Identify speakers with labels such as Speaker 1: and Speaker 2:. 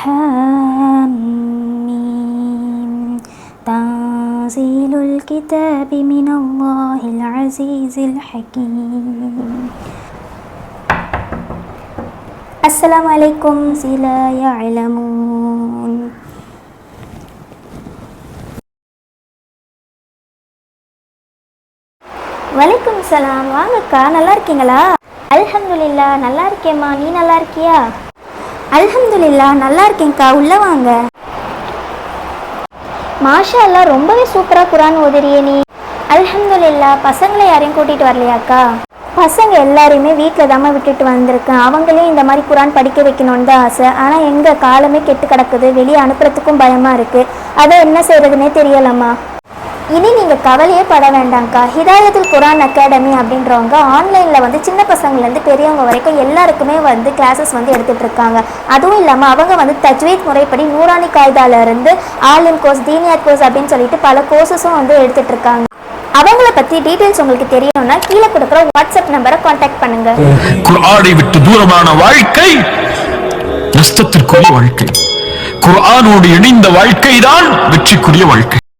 Speaker 1: حاميم تنزيل الكتاب من الله العزيز الحكيم السلام عليكم لا يعلمون வலைக்கும் சலாம் வாங்கக்கா நல்லா இருக்கீங்களா அல்ஹம்துலில்லா நல்லா இருக்கேம்மா நீ நல்லா இருக்கியா அல்ஹம்துலில்லா நல்லா இருக்கேன்க்கா. உள்ள வாங்க. மாஷா எல்லாம் ரொம்பவே சூப்பரா குரான் ஓதுறியே நீ. அல்ஹம்துலில்லா பசங்களை யாரையும் கூட்டிட்டு வரலையாக்கா? பசங்க எல்லாரையுமே வீட்டில் தாம்மா விட்டுட்டு வந்திருக்கேன். அவங்களையும் இந்த மாதிரி குரான் படிக்க வைக்கணும்னு தான் ஆசை. ஆனால் எங்க காலமே கெட்டு கிடக்குது. வெளியே அனுப்புறதுக்கும் பயமா இருக்கு. அதை என்ன செய்கிறதுனே தெரியலம்மா. இனி நீங்கள் கவலையே பட வேண்டாம்க்கா. ஹிதாயத்துல் குரான் அகாடமி அப்படின்றவங்க ஆன்லைனில் வந்து சின்ன பசங்கள்லேருந்து பெரியவங்க வரைக்கும் எல்லாருக்குமே வந்து கிளாஸஸ் வந்து எடுத்துகிட்டு இருக்காங்க. அதுவும் இல்லாமல் அவங்க வந்து தஜ்வீத் முறைப்படி நூறானி காய்தால இருந்து ஆலிம் கோர்ஸ் தீனியார் கோர்ஸ் அப்படின்னு சொல்லிட்டு பல கோர்ஸஸும் வந்து எடுத்துகிட்டு இருக்காங்க. அவங்கள பற்றி டீட்டெயில்ஸ் உங்களுக்கு தெரியணும்னா கீழே கொடுக்குற வாட்ஸ்அப் நம்பரை காண்டாக்ட் பண்ணுங்க.
Speaker 2: குர்ஆனை விட்டு தூரமான வாழ்க்கை நஷ்டத்திற்குரிய வாழ்க்கை. குர்ஆனோடு இணைந்த வாழ்க்கை தான் வெற்றிக்குரிய வாழ்க்கை.